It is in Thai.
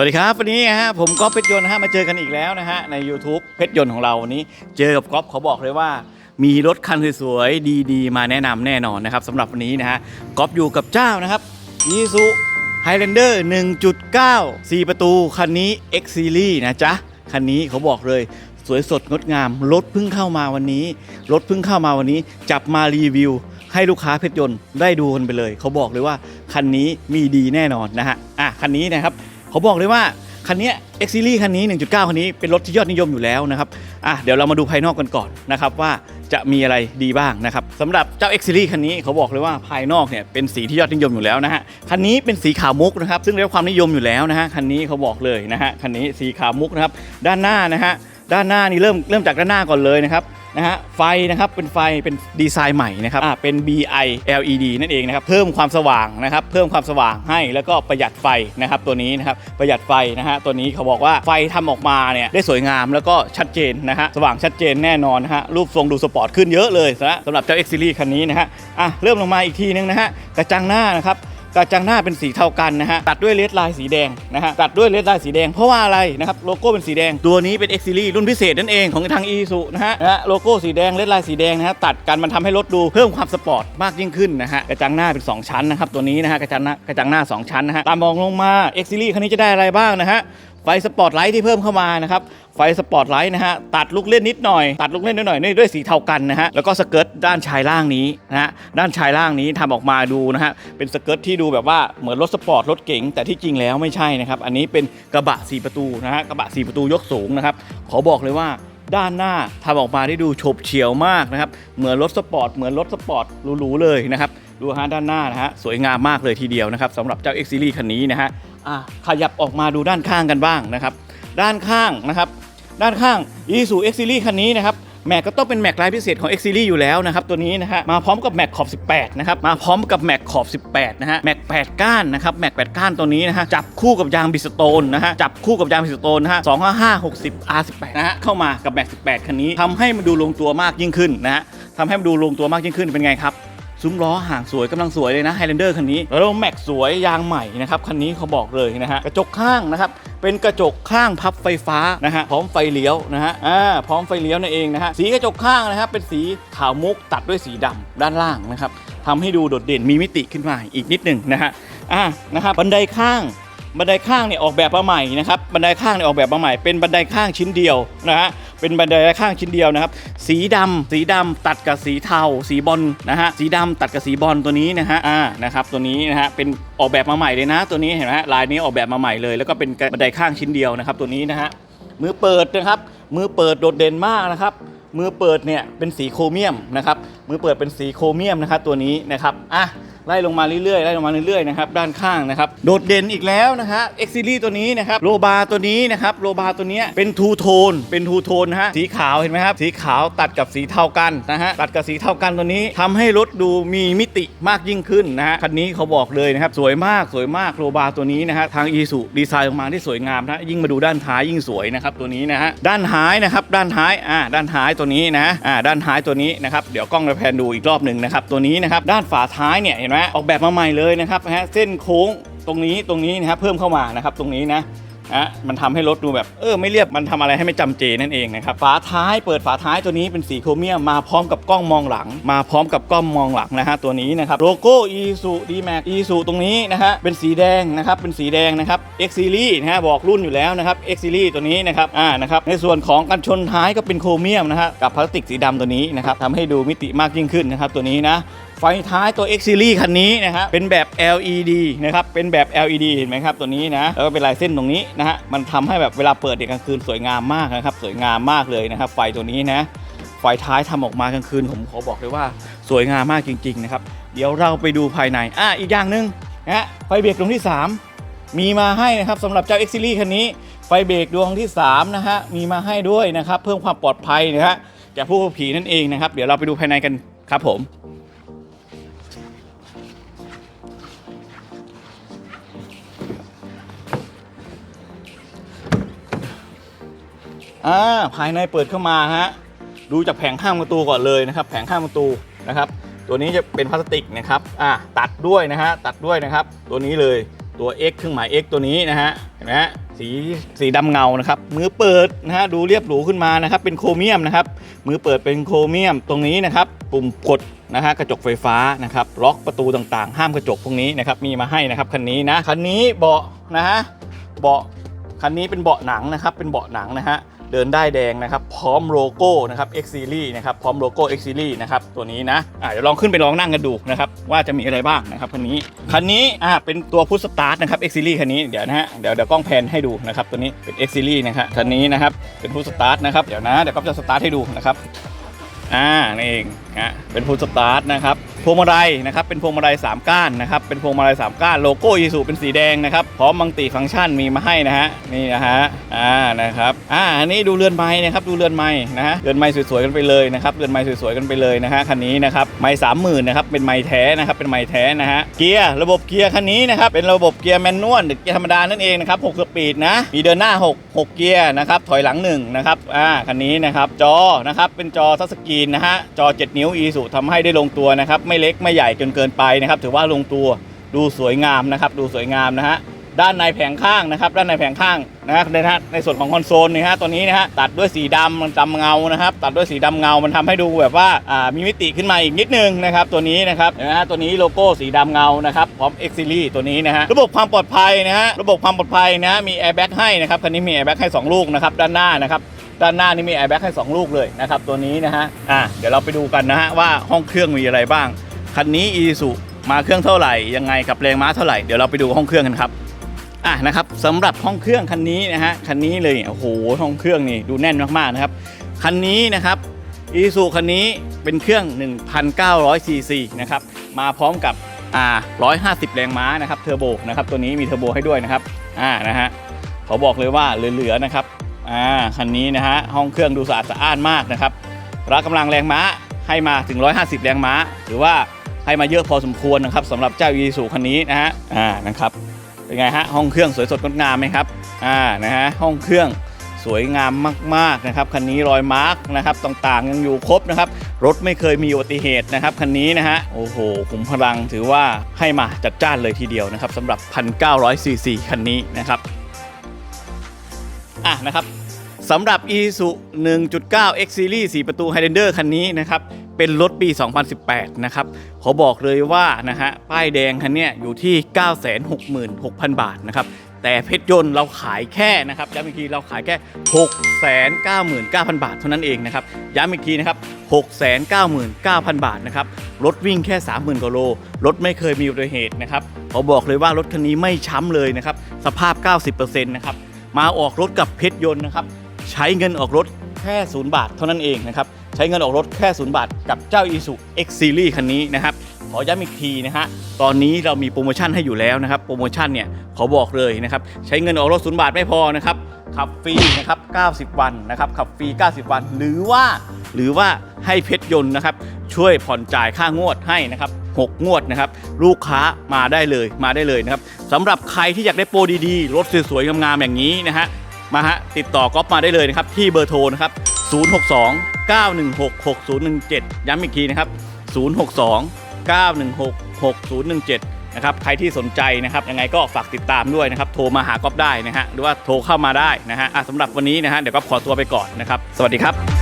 วัสดีครับ วันนี้นะฮะผมก๊อฟเพชรยนต์ฮะมาเจอกันอีกแล้วนะฮะใน YouTube เพชรยนต์ของเราวันนี้ เจอกับก๊อฟเขาบอกเลยว่า มีรถคันสวยๆดีๆ มาแนะนำแน่นอนนะครับสำหรับวันนี้นะฮะก๊อฟอยู่กับเจ้านะครับยีซูไฮแลนเดอร์1.9 4 ประตู คันนี้ X Series นะจ๊ะ คันนี้เขาบอกเลยสวยสดงดงาม รถเพิ่งเข้ามาวันนี้ รถเพิ่งเข้ามาวันนี้ จับมารีวิว ให้ลูกค้าเพชรยนต์ได้ดูกันไปเลย เขาบอกเลยว่าคันนี้มีดีแน่นอนนะฮะอะคันนี้นะครับ เขาบอกเลยว่าคันนี้ย X Series คันนี้ 1.9 คันนี้เป็นรถที่ยอดนิยมอยู่แล้วนะครับอะเดี๋ยวเรามาดูภายนอกกันก่อนนะครับว่าจะมีอะไรดีบ้างนะครับสำหรับเจ้า X Series คันนี้เขาบอกเลยว่าภายนอกเนี่ยเป็นสีที่ยอดนิยมอยู่แล้วนะฮะคันนี้เป็นสีขาวมุกนะครับซึ่งได้รับความนิยมอยู่แล้วนะฮะคันนี้เขาบอกเลยนะฮะคันนี้สีขาวมุกนะครับด้านหน้านะฮะด้านหน้านี่เริ่มเริ่มจากด้านหน้าก่อนเลยนะครับ นะฮะไฟนะครับเป็นไฟเป็นดีไซน์ใหม่นะครับอ่าเป็น BI LED นั่นเองนะครับเพิ่มความสว่างนะครับเพิ่มความสว่างให้แล้วก็ประหยัดไฟนะครับตัวนี้นะครับประหยัดไฟนะฮะตัวนี้เขาบอกว่าไฟทำออกมาเนี่ยได้สวยงามแล้วก็ชัดเจนนะฮะสว่างชัดเจนแน่นอนนะฮะรูปทรงดูสปอร์ตขึ้นเยอะเลยนะสำหรับเจ้า X Series คันนี้นะฮะอะเริ่มลงมาอีกทีนึงนะฮะกระจังหน้านะครับ กระจังหน้าเป็นสีเทากันนะฮะตัดด้วยเลดลายสีแดงนะฮะตัดด้วยเลดลายสีแดงเพราะว่าอะไรนะครับโลโก้เป็นสีแดงตัวนี้เป็น X Series รุ่นพิเศษนั่นเองของทาง e s u นะฮะนะฮะโลโก้สีแดงเลดลายสีแดงนะฮะตัดกันมันทำให้รถดูเพิ่มความสปอร์ตมากยิ่งขึ้นนะฮะกระจังหน้าเป็น 2 ชั้นนะครับตัวนี้นะฮะกระจังหน้ากระจังหน้า 2 ชั้นนะฮะตามมองลงมา X Series คันนี้จะได้อะไรบ้างนะฮะไฟสปอร์ตไลท์ที่เพิ่มเข้ามานะครับไฟสปอร์ตไลท์นะฮะตัดลูกเล่นนิดหน่อย ตัดลูกเล่นนิดหน่อยนี่ด้วยสีเทากันนะฮะแล้วก็สเกิร์ตด้านชายล่างนี้นะฮะด้านชายล่างนี้ทำออกมาดูนะฮะเป็นสเกิร์ตที่ดูแบบว่าเหมือนรถสปอร์ตรถเก๋งแต่ที่จริงแล้วไม่ใช่นะครับอันนี้เป็นกระบะ4ประตูนะฮะกระบะ4ประตูยกสูงนะครับขอบอกเลยว่า ด้านหน้าทำออกมาได้ดูฉบเฉียวมากนะครับ เหมือนรถสปอร์ตเหมือนรถสปอร์ตหรูๆเลยนะครับ ดูฮะด้านหน้านะฮะสวยงามมากเลยทีเดียวนะครับสำหรับเจ้า X Series คันนี้นะฮะอะขยับออกมาดูด้านข้างกันบ้างนะครับ ด้านข้างนะครับ ด้านข้าง i s u X Series คันนี้นะครับ แม็กก็ต้องเป็นแม็กลายพิเศษของ X Series อยู่แล้วนะครับตัวนี้นะฮะมาพร้อมกับแม็กขอบ 18 นะครับ มาพร้อมกับแม็กขอบ 18 นะฮะแม็ก 8 ก้านนะครับแม็ก 8 ก้านตัวนี้นะฮะจับคู่กับยางบิสโตนนะฮะจับคู่กับยางบิสโตนนะฮะ255 60 R18 นะฮะเข้ามากับแม็ก 18 คันนี้ทำให้มันดูลงตัวมากยิ่งขึ้นนะฮะทำให้มันดูลงตัวมากยิ่งขึ้นเป็นไงครับ ซุ้มล้อห่างสวยกำลังสวยเลยนะไฮแลนเดอร์คันนี้แล้วแม็กสวยยางใหม่นะครับคันนี้เขาบอกเลยนะฮะกระจกข้างนะครับเป็นกระจกข้างพับไฟฟ้านะฮะพร้อมไฟเลี้ยวนะฮะอ่าพร้อมไฟเลี้ยวนั่นเองนะฮะสีกระจกข้างนะครับเป็นสีขาวมุกตัดด้วยสีดำด้านล่างนะครับทำให้ดูโดดเด่นมีมิติขึ้นมาอีกนิดหนึ่งนะฮะอ่านะครับบันไดข้างบันไดข้างเนี่ยออกแบบมาใหม่นะครับบันไดข้างเนี่ยออกแบบมาใหม่เป็นบันไดข้างชิ้นเดียวนะฮะ เป็นบันไดข้างชิ้นเดียวนะครับ สีดำสีดำตัดกับสีเทา สีบอลนะฮะ สีดำตัดกับสีบอลตัวนี้นะฮะ อ่า นะครับ ตัวนี้นะฮะ เป็นออกแบบมาใหม่เลยนะ ตัวนี้เห็นไหมฮะลายนี้ออกแบบมาใหม่เลย แล้วก็เป็นบันไดข้างชิ้นเดียวนะครับ ตัวนี้นะฮะ มือเปิดนะครับ มือเปิดโดดเด่นมากนะครับ มือเปิดเนี่ยเป็นสีโครเมียมนะครับ มือเปิดเป็นสีโครเมียมนะครับตัวนี้นะครับ อะ ไล่ลงมาเรื่อยๆไล่ลงมาเรื่อยๆนะครับด้านข้างนะครับโดดเด่นอีกแล้วนะฮะ X Series ตัวนี้นะครับโลบาตัวนี้นะครับโลบาตัวนี้เป็นทูโทนเป็นทูโทนนะฮะสีขาวเห็นไหมครับสีขาวตัดกับสีเทากันนะฮะตัดกับสีเทากันตัวนี้ทำให้รถดูมีมิติมากยิ่งขึ้นนะฮะคันนี้เขาบอกเลยนะครับสวยมากสวยมากโลบาตัวนี้นะฮะทางอีสุดีไซน์ออกมาที่สวยงามนะยิ่งมาดูด้านท้ายยิ่งสวยนะครับตัวนี้นะฮะด้านท้ายนะครับด้านท้ายอ่าด้านท้ายตัวนี้นะอ่าด้านท้ายตัวนี้นะครับเดี๋ยวกล้องจะแพนดูอีกรอบหนึ่งนะครับตัวนี้นะครับด้านฝาท้ายเนี่ยเห็นไหมออกแบบมาใหม่เลยนะครับฮะเส้นโค้งตรงนี้ตรงนี้นะครับเพิ่มเข้ามานะครับตรงนี้นะฮะมันทำให้รถดูแบบเออไม่เรียบมันทำอะไรให้ไม่จำเจนั่นเองนะครับฝาท้ายเปิดฝาท้ายตัวนี้เป็นสีโครเมียมมาพร้อมกับกล้องมองหลัง มาพร้อมกับกล้องมองหลังนะฮะตัวนี้นะครับโลโก้ e s u d m a x e s u ตรงนี้นะฮะเป็นสีแดงนะครับเป็นสีแดงนะครับ X Series นะฮะบอกรุ่นอยู่แล้วนะครับ X Series ตัวนี้นะครับอ่านะครับในส่วนของกันชนท้ายก็เป็นโครเมียมนะฮะกับพลาสติกสีดำตัวนี้นะครับทำให้ดูมิติมากยิ่งขึ้นนะครับตัวนี้นะ ไฟท้ายตัว X Series คันนี้นะฮะเป็นแบบ LED นะครับเป็นแบบ LED เห็นไหมครับตัวนี้นะแล้วก็เป็นลายเส้นตรงนี้นะฮะมันทำให้แบบเวลาเปิดเด็กกลางคืนสวยงามมากนะครับสวยงามมากเลยนะครับ ไฟตัวนี้นะไฟท้ายทำออกมากลางคืนผมขอบอกเลยว่าสวยงามมากจริง ๆ นะครับ เดี๋ยวเราไปดูภายในอะอีกอย่างหนึ่งนะฮะไฟเบรกดวงที่ 3 มีมาให้นะครับสำหรับเจ้า X Series คันนี้ ไฟเบรกดวงที่3นะฮะมีมาให้ด้วยนะครับ เพิ่มความปลอดภัยนะฮะแก่ผู้ขับขี่นั่นเองนะครับ เดี๋ยวเราไปดูภายในกันครับผม อ่าภายในเปิดเข้ามาฮะดูจากแผงข้างประตูก่อนเลยนะครับ แผงข้างประตูนะครับ ตัวนี้จะเป็นพลาสติกนะครับอ่าตัดด้วยนะฮะตัดด้วยนะครับ ตัวนี้เลยตัว X เครื่องหมาย X ตัวนี้นะฮะเห็นไหมฮะสีสีดำเงานะครับมือเปิดนะฮะดูเรียบหรูขึ้นมานะครับ เป็นโครเมียมนะครับมือเปิดเป็นโครเมียมตรงนี้นะครับ ปุ่มกดนะฮะกระจกไฟฟ้านะครับ ล็อกประตูต่างๆ ห้ามกระจกพวกนี้นะครับ มีมาให้นะครับคันนี้นะคันนี้เบาะนะฮะเบาะ คันนี้เป็นเบาะหนังนะครับ เป็นเบาะหนังนะฮะ เดินได้แดงนะครับ พร้อมโลโก้นะครับ X Series นะครับ พร้อมโลโก้ X Series นะครับ ตัวนี้นะอะเดี๋ยวลองขึ้นไปลองนั่งกันดูนะครับ ว่าจะมีอะไรบ้างนะครับคันนี้ คันนี้อะเป็นตัวพุทสตาร์ทนะครับ X Series คันนี้ เดี๋ยวนะฮะ เดี๋ยวเดี๋ยวกล้องแพนให้ดูนะครับ ตัวนี้เป็น X Series นะครับ คันนี้นะครับ เป็นพุทสตาร์ทนะครับ เดี๋ยวนะ เดี๋ยวก็จะสตาร์ทให้ดูนะครับ อ่า นี่เองฮะเป็นพุทสตาร์ทนะครับ วงมาลัยนะครับเป็นพวงมาลัย3ก้านนะครับเป็นพวงมาลัย3ก้านโลโก้อีซูเป็นสีแดงนะครับพร้อมมังติฟังก์ชันมีมาให้นะฮะนี่นะฮะอ่านะครับอ่าอันนี้ดูเรือนไม้นะครับดูเรือนไม้นะฮะเรือนไม้สวยๆกันไปเลยนะครับเรือนไม้สวยๆกันไปเลยนะฮะคันนี้นะครับไม้สามหมื่นนะครับเป็นไม้แท้นะครับเป็นไม้แท้นะฮะเกียร์ระบบเกียร์คันนี้นะครับเป็นระบบเกียร์แมนนวลหรือเกียร์ธรรมดานั่นเองนะครับ6สปีดนะมีเดินหน้า 6 6 เกียร์นะครับถอยหลัง1นะครับอ่าคันนี้นะครับจอนะครับเป็นจอทัชสกรีนนะฮะจอ 7 นิ้วอีสุทำให้ได้ลงตัวนะครับไม่เล็กไม่ใหญ่จนเกินไปนะครับ ถือว่าลงตัวดูสวยงามนะครับ ดูสวยงามนะฮะด้านในแผงข้างนะครับ ด้านในแผงข้างนะครับในฮะในส่วนของคอนโซลนี่ฮะตัวนี้นะฮะตัดด้วยสีดำมันดำเงานะครับ ตัดด้วยสีดำเงา มันทำให้ดูแบบว่าอ่ามีมิติขึ้นมาอีกนิดนึงนะครับ ตัวนี้นะครับนไหมฮะตัวนี้โลโก้สีดำเงานะครับพร้อม X Series ตัวนี้นะฮะระบบความปลอดภัยนะฮะระบบความปลอดภัยนะมีแอร์แบ็กให้นะครับคันนี้มีแอร์แบ็กให้สองลูกนะครับด้านหน้านะครับด้านหน้านี่มีแอร์แบ็กให้ 2 ลูกเลยนะครับตัวนี้นะฮะอะเดี๋ยวเราไปดูกันนะฮะว่าห้องเครื่องมีอะไรบ้าง คันนี้อีสุมาเครื่องเท่าไหร่ยังไงกับแรงม้าเท่าไหร่เดี๋ยวเราไปดูห้องเครื่องกันครับอะนะครับสำหรับห้องเครื่องคันนี้นะฮะคันนี้เลยโอ้โหห้องเครื่องนี่ดูแน่นมากๆนะครับคันนี้นะครับอีสุคันนี้เป็นเครื่อง 1,900 ซีซีนะครับมาพร้อมกับอ่า150 แรงม้านะครับเทอร์โบนะครับตัวนี้มีเทอร์โบให้ด้วยนะครับอ่านะฮะขอบอกเลยว่าเหลือๆนะครับอ่าคันนี้นะฮะห้องเครื่องดูสะอาดสะอ้านมากนะครับพละกำลังแรงม้าให้มาถึง 150 แรงม้า หรือว่า ให้มาเยอะพอสมควรนะครับสำหรับเจ้ายีสูคันนี้นะฮะอ่านะครับเป็นไงฮะห้องเครื่องสวยสดงดงามไหมครับอ่านะฮะห้องเครื่องสวยงามมากๆนะครับคันนี้รอยมาร์กนะครับต่างๆ ยังอยู่ครบนะครับรถไม่เคยมีอุบัติเหตุนะครับคันนี้นะฮะโอ้โหขุมพลังถือว่าให้มาจัดจ้านเลยทีเดียวนะครับสำหรับ1,900ซีซีคันนี้นะครับอะนะครับสำหรับ Isuzu 1.9 X Series 4 ประตู Highlander คันนี้นะครับ เป็นรถปี 2018 นะครับขอบอกเลยว่านะฮะป้ายแดงคันนี้อยู่ที่ 966,000 บาทนะครับแต่เพชรยนต์เราขายแค่นะครับย้ำอีกทีเราขายแค่ 699,000 บาทเท่านั้นเองนะครับย้ำอีกทีนะครับ 699,000 บาทนะครับรถวิ่งแค่ 30,000กว่าโลรถไม่เคยมีอุบัติเหตุนะครับขอบอกเลยว่ารถคันนี้ไม่ช้ำเลยนะครับสภาพ 90%นะครับมาออกรถกับเพชรยนต์นะครับใช้เงินออกรถแค่ศูนย์บาทเท่านั้นเองนะครับ ใช้เงินออกรถแค่ศูนย์บาท กับเจ้า i s u X Series คันนี้นะครับ ขอย้ำอีกทีนะฮะ ตอนนี้เรามีโปรโมชั่นให้อยู่แล้วนะครับ โปรโมชั่นเนี่ยขอบอกเลยนะครับ ใช้เงินออกรถศูนย์บาทไม่พอนะครับ ขับฟรีนะครับ 90 วันนะครับ ขับฟรี 90 วัน หรือว่า หรือว่าให้เพชรยนต์นะครับ ช่วยผ่อนจ่ายค่างวดให้นะครับ6 งวดนะครับ ลูกค้ามาได้เลยมาได้เลยนะครับสำหรับใครที่อยากได้โปรดีๆ รถสวยๆงามๆอย่างนี้นะฮะมาฮะติดต่อก๊อฟมาได้เลยนะครับ ที่เบอร์โทรนะครับ 062 916 6017 ย้ำอีกทีนะครับ 062 916 6017 นะครับ ใครที่สนใจนะครับ ยังไงก็ฝากติดตามด้วยนะครับ โทรมาหาก๊อฟได้นะฮะ หรือว่าโทรเข้ามาได้นะฮะอะสำหรับวันนี้นะฮะ เดี๋ยวก๊อฟขอตัวไปก่อนนะครับ สวัสดีครับ